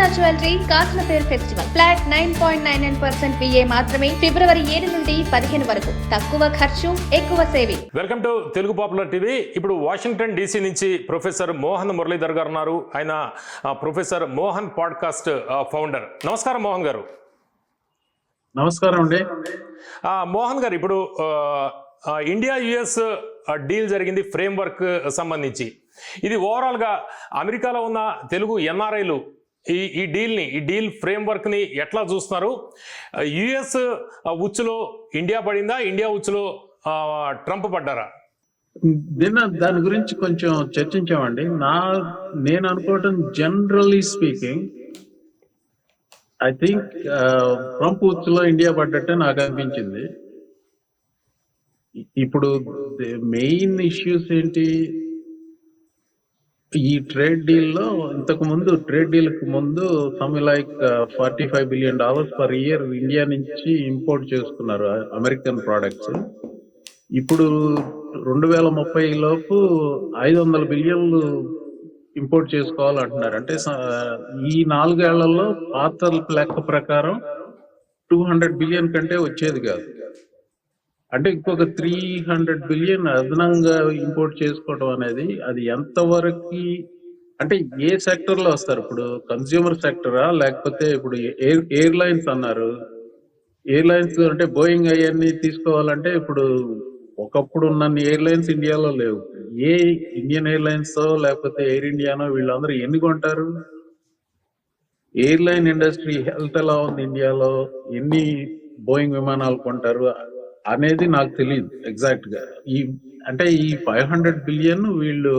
Annapurna jewellery కాసులపేరు festival. Flat nine point nine nine percent PA మాత్రమే ఫిబ్రవరి ఏడు నుండి పదిహేను వరకు. తక్కువ ఖర్చు ఎక్కువ saving welcome to Telugu popular TV. ఇప్పుడు వాషింగ్టన్ డీసీ నుంచి ప్రొఫెసర్ మోహన్ మురళీధర్ గారు ఉన్నారు. ఆయన ప్రొఫెసర్ మోహన్ పాడ్కాస్ట్ ఫౌండర్. నమస్కారం మోహన్ గారు. నమస్కారం అండి. ఆ, మోహన్ గారు ఇప్పుడు ఇండియా యుఎస్ డీల్ జరిగింది ఫ్రేమ్ వర్క్ సంబంధించి. ఇది ఓవరాల్గా అమెరికాలో ఉన్న తెలుగు ఎన్ఆర్ఐలు ఈ ఈ డీల్ని ఈ డీల్ ఫ్రేమ్వర్క్ని ఎట్లా చూస్తున్నారు? యుఎస్ ఉచ్చులో ఇండియా పడిందా? ఇండియా ఉచ్చులో ట్రంప్ పడ్డారా? నిన్న దాని గురించి కొంచెం చర్చించామండి. నా నేను అనుకోవటం generally speaking I think Trump ఉచ్చులో ఇండియా పడ్డట్టే నాకు అనిపించింది. ఇప్పుడు మెయిన్ ఇష్యూస్ ఏంటి? ఈ ట్రేడ్ డీల్లో ఇంతకు ముందు ట్రేడ్ డీల్కు ముందు some like forty five billion dollars per year India నుంచి ఇంపోర్ట్ చేసుకున్నారు అమెరికన్ ప్రోడక్ట్స్. ఇప్పుడు రెండు వేల ముప్పై లోపు ఐదు వందల బిలియన్లు ఇంపోర్ట్ చేసుకోవాలంటున్నారు. అంటే ఈ నాలుగేళ్ళలో పాత లెక్క ప్రకారం టూ హండ్రెడ్ బిలియన్ కంటే వచ్చేది కాదు. అంటే ఇంకొక త్రీ హండ్రెడ్ బిలియన్ అదనంగా ఇంపోర్ట్ చేసుకోవడం అనేది అది ఎంతవరకు అంటే ఏ సెక్టర్లో వస్తారు? ఇప్పుడు కన్స్యూమర్ సెక్టరా లేకపోతే ఇప్పుడు ఎయిర్ ఎయిర్లైన్స్ అన్నారు. ఎయిర్లైన్స్ అంటే బోయింగ్ అవన్నీ తీసుకోవాలంటే ఇప్పుడు ఒకప్పుడు ఉన్న ఎయిర్లైన్స్ ఇండియాలో లేవు. ఏ ఇండియన్ ఎయిర్లైన్స్ లేకపోతే ఎయిర్ ఇండియానో వీళ్ళందరూ ఎన్ని కొంటారు? ఎయిర్లైన్ ఇండస్ట్రీ హెల్త్ ఎలా ఉంది ఇండియాలో? ఎన్ని బోయింగ్ విమానాలు కొంటారు? అనేది నాకు తెలియదు ఎగ్జాక్ట్గా. ఈ అంటే ఈ ఫైవ్ హండ్రెడ్ బిలియన్ వీళ్ళు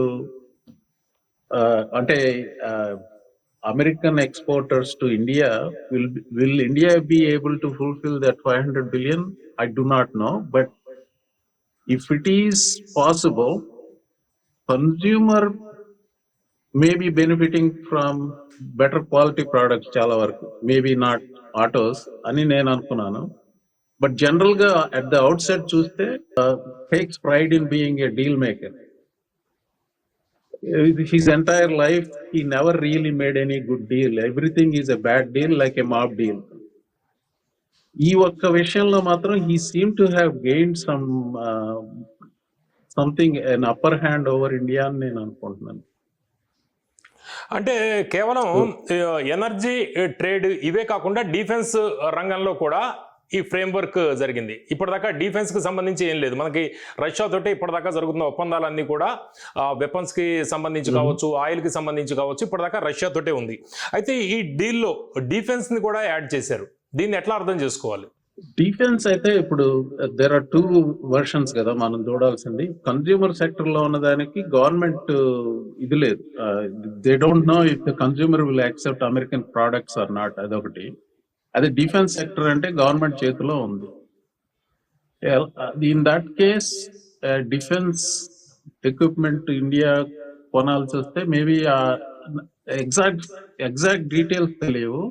అంటే American exporters to India will will India be able to fulfil that five hundred billion? I do not know but if it is possible consumer may be benefiting from better quality products చాలా వరకు maybe not autos అని నేను అనుకున్నాను. But జనరల్గా at the outset చూస్తే takes pride in being a deal maker his entire life he never really made any good deal everything is a bad deal like a mop deal ఈ ఒక్క విషయంలో మాత్రం he seem to have gain some something an upper hand over India అని నేను అనుకుంటున్నాను. అంటే కేవలం energy trade ఇవే కాకుండా డిఫెన్స్ రంగంలో కూడా ఈ ఫ్రేమ్ వర్క్ జరిగింది. ఇప్పటిదాకా డిఫెన్స్కి సంబంధించి ఏం లేదు. మనకి రష్యా తోటి ఇప్పటిదాకా జరుగుతున్న ఒప్పందాలన్నీ కూడా వెపన్స్కి సంబంధించి కావచ్చు ఆయిల్కి సంబంధించి కావచ్చు ఇప్పటిదాకా రష్యా తోటే ఉంది. అయితే ఈ డీల్లో డిఫెన్స్ని కూడా యాడ్ చేశారు. దీన్ని ఎట్లా అర్థం చేసుకోవాలి? డిఫెన్స్ అయితే ఇప్పుడు దేర్ ఆర్ టూ వర్షన్స్ కదా మనం చూడాల్సింది. కన్స్యూమర్ సెక్టర్లో ఉన్న దానికి గవర్నమెంట్ ఇది లేదు. They don't know if the consumer will accept American products or not అదొకటి. అది డిఫెన్స్ సెక్టర్ అంటే గవర్నమెంట్ చేతిలో ఉంది. In that case defence equipment India కొనాల్సి వస్తే మేబీ ఎగ్జాక్ట్ ఎగ్జాక్ట్ డీటెయిల్స్ తెలియవు.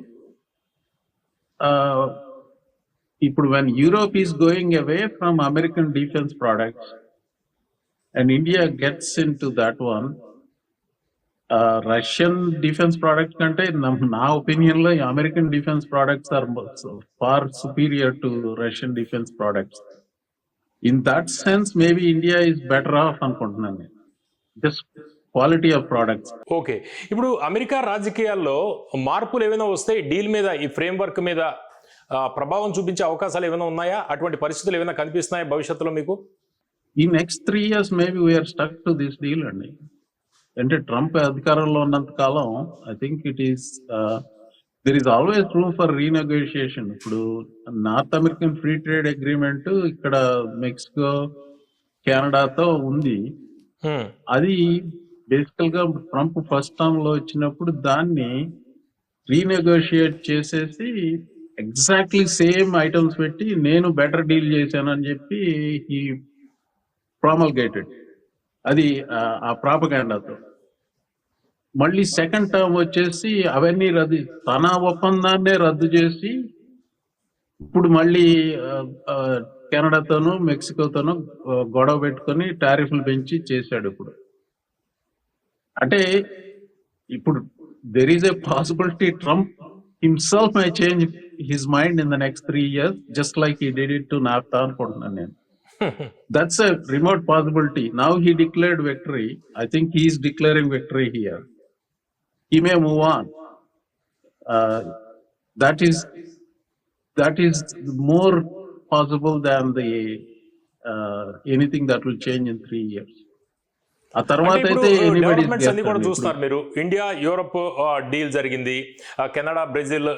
ఇప్పుడు one Europe is going away from American defence products and India gets into that one Russian defense products కంటే నా- ఒపీనియన్లో American defence products are far superior to Russian defence products. In that sense maybe India is better off అనుకుంటున్నాను just quality of products. Okay. ఇప్పుడు America రాజకీయాల్లో మార్పులు ఏమైనా వస్తే deal మీద ఈ ఫ్రేమ్ వర్క్ మీద ప్రభావం చూపించే అవకాశాలు ఏమైనా ఉన్నాయా? అటువంటి పరిస్థితులు ఏమైనా కనిపిస్తున్నాయా భవిష్యత్తులో మీకు? ఈ next three years maybe we are stuck to this deal అండి. అంటే ట్రంప్ అధికారంలో ఉన్నంత కాలం I think it is there is always room for renegotiation ఇప్పుడు North American free trade agreement ఇక్కడ మెక్సికో కెనడాతో ఉంది. హ్మ్. అది బేసికల్గా ట్రంప్ ఫస్ట్ టర్మ్లో వచ్చినప్పుడు దాన్ని రీనెగోషియేట్ చేసేసి ఎగ్జాక్ట్లీ సేమ్ ఐటమ్స్ పెట్టి నేను బెటర్ డీల్ చేశానని చెప్పి ఈ ప్రామల్గేటెడ్. అది ఆ- ఆ ప్రాపగాండాతో. మళ్ళీ సెకండ్ టర్మ్ వచ్చేసి అవన్నీ రద్దు తన ఒప్పందాన్నే రద్దు చేసి ఇప్పుడు మళ్ళీ కెనడాతోనూ మెక్సికోతోనూ గొడవ పెట్టుకొని టారిఫ్లు పెంచి చేశాడు ఇప్పుడు. అంటే ఇప్పుడు there is a possibility Trump himself may change his mind in the next three years just like he did it to North అనుకుంటున్నాను నేను. That's a remote possibility now he declared victory I think he is declaring victory here He may move on. Uh, that is that is more possible than the uh, anything that will change in three years. ఆ తర్వాత అయితే developments అన్ని కూడా. చూస్తున్నారు మీరు India Europe deal జరిగింది Canada Brazil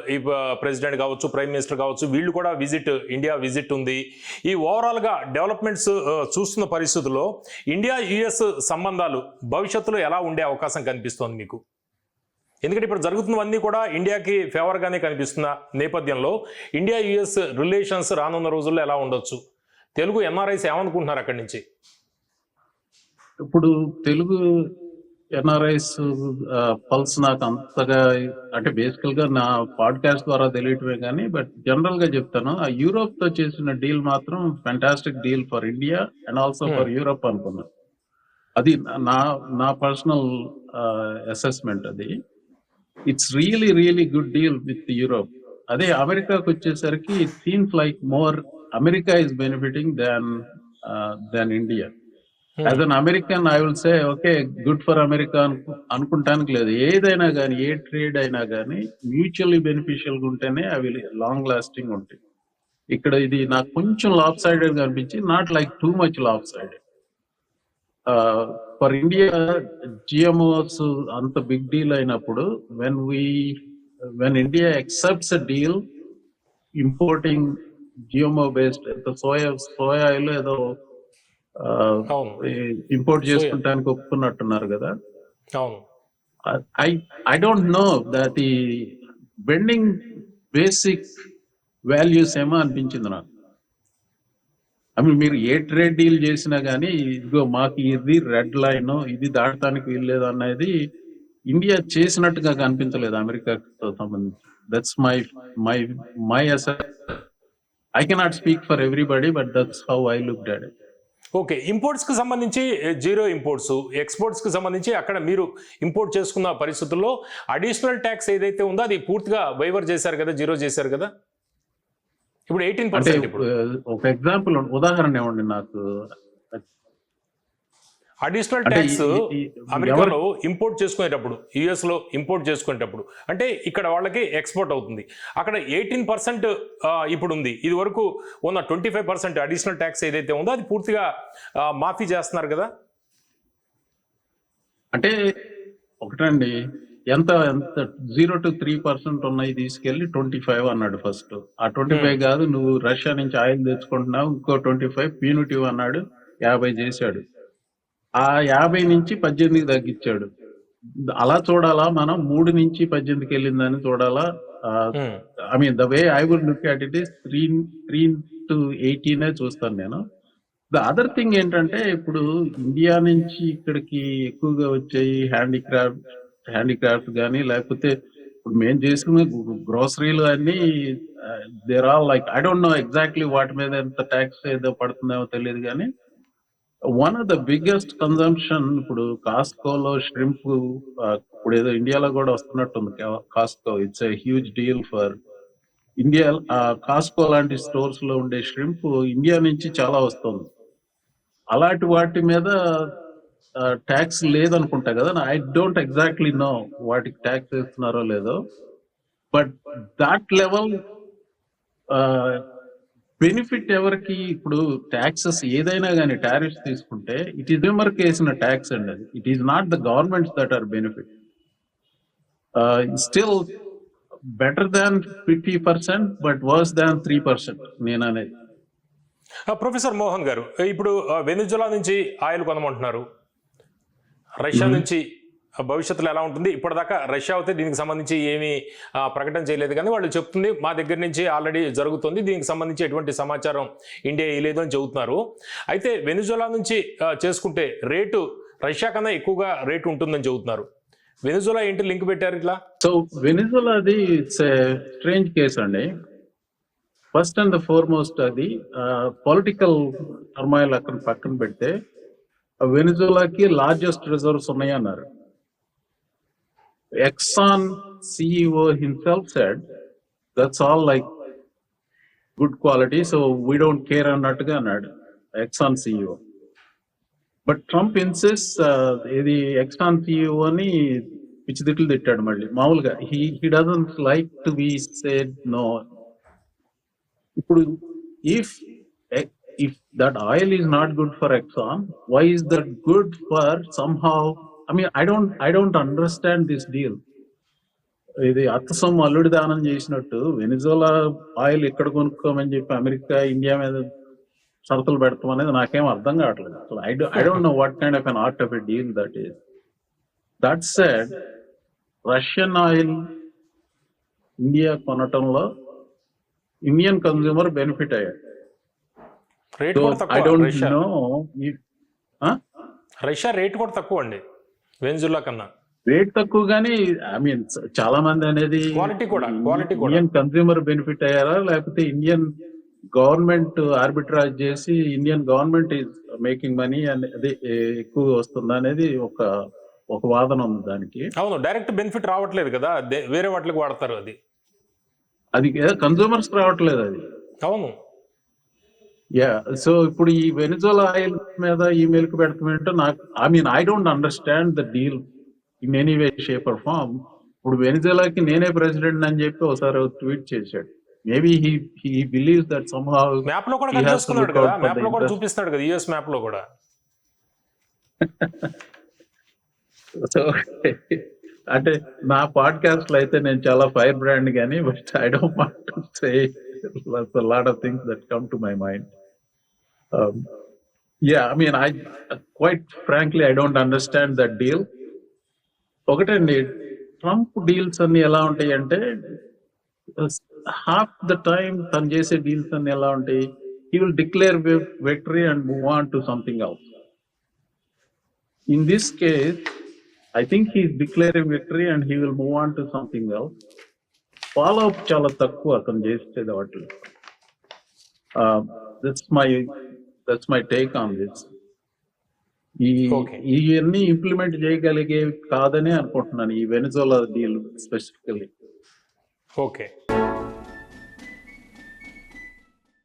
president కావచ్చు prime minister కావచ్చు వీళ్ళు కూడా విజిట్ ఇండియా విజిట్ ఉంది ఈ ఓవరాల్గా డెవలప్మెంట్స్ చూస్తున్న పరిస్థితుల్లో ఇండియా యుఎస్ సంబంధాలు భవిష్యత్తులో ఎలా ఉండే అవకాశం కనిపిస్తోంది మీకు ఎందుకంటే ఇప్పుడు జరుగుతున్నవన్నీ కూడా ఇండియాకి ఫేవర్ గానే కనిపిస్తున్న నేపథ్యంలో ఇండియా యుఎస్ రిలేషన్స్ రానున్న రోజుల్లో ఎలా ఉండొచ్చు? తెలుగు ఎన్ఆర్ఐస్ ఏమనుకుంటున్నారు అక్కడి నుంచి? ఇప్పుడు తెలుగు ఎన్ఆర్ఐస్ పల్స్ నాకు అంతగా అంటే బేసికల్గా నా పాడ్కాస్ట్ ద్వారా తెలియటమే కానీ బట్ జనరల్గా చెప్తాను ఆ యూరోప్తో చేసిన డీల్ మాత్రం fantastic deal for India and also for Europe అనుకున్నాను అది నా నా పర్సనల్ అసెస్మెంట్ అది. It's really really good deal with Europe అదే అమెరికాకి వచ్చేసరికి it seems like more America is benefiting than than India as an American I will say okay good for America అనుకుంటానికి లేదు. ఏదైనా కానీ ఏ ట్రేడ్ అయినా కానీ మ్యూచువల్లీ బెనిఫిషియల్గా ఉంటేనే అవి లాంగ్ లాస్టింగ్ ఉంటాయి. ఇక్కడ ఇది నాకు కొంచెం లాప్ సైడెడ్ అనిపించి not like too much lopsided for India GMOs అంత బిగ్ డీల్ అయినప్పుడు when we when India accepts deal importing GMO based soya soya oil ఏదో ఇంపోర్ట్ చేసుకుంటానికి ఒప్పుకున్నట్టున్నారు కదా. I I don't know that ఈ బెండింగ్ బేసిక్ వాల్యూస్ ఏమో అనిపించింది నాకు. ఐ మీరు ఏ ట్రేడ్ డీల్ చేసినా గానీ ఇదిగో మాకు ఇది రెడ్ లైన్ ఇది దాటడానికి వీల్లేదు అనేది ఇండియా చేసినట్టుగా కనిపించలేదు అమెరికాతో సంబంధించి. That's my my my as I cannot speak for everybody but that's how I look that okay ఇంపోర్ట్స్కి సంబంధించి జీరో ఇంపోర్ట్స్ ఎక్స్పోర్ట్స్కి సంబంధించి అక్కడ మీరు ఇంపోర్ట్ చేసుకున్న పరిస్థితుల్లో అడిషనల్ ట్యాక్స్ ఏదైతే ఉందో అది పూర్తిగా వైవర్ చేశారు కదా జీరో చేశారు కదా? ఇప్పుడు ఎయిటీన్ పర్సెంట్ ఇప్పుడు. ఒక ఎగ్జాంపుల్ ఉదాహరణ ఇవ్వండి నాకు? అడిషనల్ ట్యాక్స్ అమెరికాలో ఇంపోర్ట్ చేసుకునేటప్పుడు యుఎస్లో ఇంపోర్ట్ చేసుకునేటప్పుడు అంటే ఇక్కడ వాళ్ళకి ఎక్స్పోర్ట్ అవుతుంది. అక్కడ ఎయిటీన్ పర్సెంట్ ఇప్పుడు ఉంది ఇది వరకు ఉన్న twenty five percent additional tax ఏదైతే ఉందో అది పూర్తిగా మాఫీ చేస్తున్నారు కదా? అంటే ఒకటండి ఎంత ఎంత జీరో టు త్రీ పర్సెంట్ ఉన్నాయి తీసుకెళ్ళి ట్వంటీ ఫైవ్ అన్నాడు ఫస్ట్. ఆ ట్వంటీ ఫైవ్ కాదు నువ్వు రష్యా నుంచి ఆయిల్ తెచ్చుకుంటున్నావు ఇంకో ట్వంటీ ఫైవ్ ప్యూనిటివ్ అన్నాడు యాభై చేశాడు. ఆ యాభై నుంచి పద్దెనిమిదికి తగ్గించాడు. అలా చూడాలా మనం? మూడు నుంచి పద్దెనిమిదికి వెళ్ళిందని చూడాలా? Hmm. I mean the way I would look at it is three three to ఎయిటీనే చూస్తాను నేను. ద అదర్ థింగ్ ఏంటంటే ఇప్పుడు ఇండియా నుంచి ఇక్కడికి ఎక్కువగా వచ్చాయి హ్యాండీక్రాఫ్ట్ హ్యాండిక్రాఫ్ట్ కానీ లేకపోతే ఇప్పుడు మేము చేసుకునే గ్రోసరీలు అన్ని there all like I don't know exactly వాటి మీద ఎంత ట్యాక్స్ ఏదో పడుతుందేమో తెలియదు కానీ one of the biggest consumption ఇప్పుడు కాస్కోలో షింప్ ఇప్పుడు ఏదో ఇండియాలో కూడా వస్తున్నట్టుంది. Costco it's a huge deal for India Costco లాంటి స్టోర్స్లో ఉండే షింప్ ఇండియా నుంచి చాలా వస్తుంది. అలాంటి వాటి మీద ట్యాక్స్ లేదనుకుంటా కదా ఐ డోంట్ ఎగ్జాక్ట్లీ నో వాటికి ట్యాక్స్ వేస్తున్నారో లేదో బట్ దాట్ లెవెల్ బెనిఫిట్ ఎవరికి ఇప్పుడు ట్యాక్సెస్ ఏదైనా కానీ టారిఫ్స్ తీసుకుంటే ఇట్ ఈస్ రిమర్క్ వేసిన ట్యాక్స్ అండి అది. It is not the governments that are benefit still better than fifty percent but worse than three percent నేను అనేది ప్రొఫెసర్ మోహన్ గారు ఇప్పుడు వెనుజులా నుంచి ఆయిల్ కొనమంటున్నారు. రష్యా నుంచి భవిష్యత్తులో ఎలా ఉంటుంది? ఇప్పటిదాకా రష్యా అయితే దీనికి సంబంధించి ఏమీ ప్రకటన చేయలేదు. కానీ వాళ్ళు చెప్తుంది మా దగ్గర నుంచి ఆల్రెడీ జరుగుతుంది. దీనికి సంబంధించి ఎటువంటి సమాచారం ఇండియా ఇవ్వలేదు అని చెబుతున్నారు. అయితే వెనిజులా నుంచి చేసుకుంటే రేటు రష్యా కన్నా ఎక్కువగా రేటు ఉంటుందని చెబుతున్నారు. వెనిజులా ఏంటి లింక్ పెట్టారు ఇట్లా? సో వెనిజులాది ఇట్స్ స్ట్రేంజ్ కేస్ అండి. ఫస్ట్ అండ్ ద ఫోర్మోస్ట్ అది పొలిటికల్ టర్మాయిల్ అక్కడ పక్కన పెడితే వెనిజులాకి లార్జెస్ట్ రిజర్వ్స్ ఉన్నాయి అన్నారు Exxon CEO himself said, that's all like good quality, so we don't care అన్నట్టుగా అన్నాడు Exxon CEO but Trump insists ఇది ఎక్సాన్ సిఇఓ అని పిచ్చి తిట్లు తిట్టాడు మళ్ళీ. మామూలుగా he he doesn't like to be said no ఇప్పుడు if if that oil is not good for Exxon, why is that good for somehow? I I I I don't I don't this this deal ఇది అత్తసం అల్లుడి దానం చేసినట్టు వెనిజోలా oil ఇక్కడ కొనుక్కోమని చెప్పి America India మీద షరతులు పెడతాం అనేది నాకేం అర్థం కావట్లేదు. అసలు I do I don't know what kind of an art of a deal that is that said Russian oil India కొనటంలో Indian consumer benefit అయ్యాడు. రేట్ కూడా ఐ తక్కువ రష్యా రేట్ కూడా తక్కువ అండి వెంజులా కన్నా. రేట్ తక్కువ కానీ ఐ మీన్ చాలా మంది అనేది Quality కూడా, quality కూడా. ఇండియన్ కన్స్యూమర్ బెనిఫిట్ అయ్యారా? లేకపోతే ఇండియన్ గవర్నమెంట్ ఆర్బిట్రాజ్ చేసి Indian government is making money అనేది ఎక్కువ వస్తుందా అనేది ఒక ఒక వాదన ఉంది దానికి. అవును డైరెక్ట్ బెనిఫిట్ రావట్లేదు కదా వేరే వాటికి వాడతారు అది. అది కన్సూమర్స్ రావట్లేదు అది. అవును. యా సో ఇప్పుడు ఈ వెనిజోలా ఆయిల్ మీద ఈ మెలకు పెడతామేంటో నాకు I mean I don't understand the deal in any way shape or form ఇప్పుడు వెనిజోలాకి నేనే ప్రెసిడెంట్ అని చెప్పి ఒకసారి ట్వీట్ చేశాడు. Maybe he he believes that somehow మ్యాప్లో కూడా look కదా. మ్యాప్లో కూడా. చూపిస్తాడు కదా యుఎస్ మ్యాప్లో కూడా. సో అంటే నా పాడ్కాస్ట్లో అయితే నేను చాలా ఫైర్ బ్రాండ్ కానీ but I don't want to say lot of things that come to my mind Um, yeah, I mean, I quite frankly, I don't understand that deal. ఒకటండి ట్రంప్ డీల్స్ అన్ని ఎలా ఉంటాయి అంటే హాఫ్ ద టైం తను చేసే deals అన్ని ఎలా ఉంటాయి? He will declare victory and move on to something out in this case I think he declaring victory and he will move on to something out follow up చాలా తక్కువ అతను చేసేది వాటిలో. That's my that's my take on this ఈ. ఇవన్నీ implement చేయగలిగే కాదని అనుకుంటున్నాను ఈ వెనిజోలా డీల్ స్పెసిఫికల్లీ ఓకే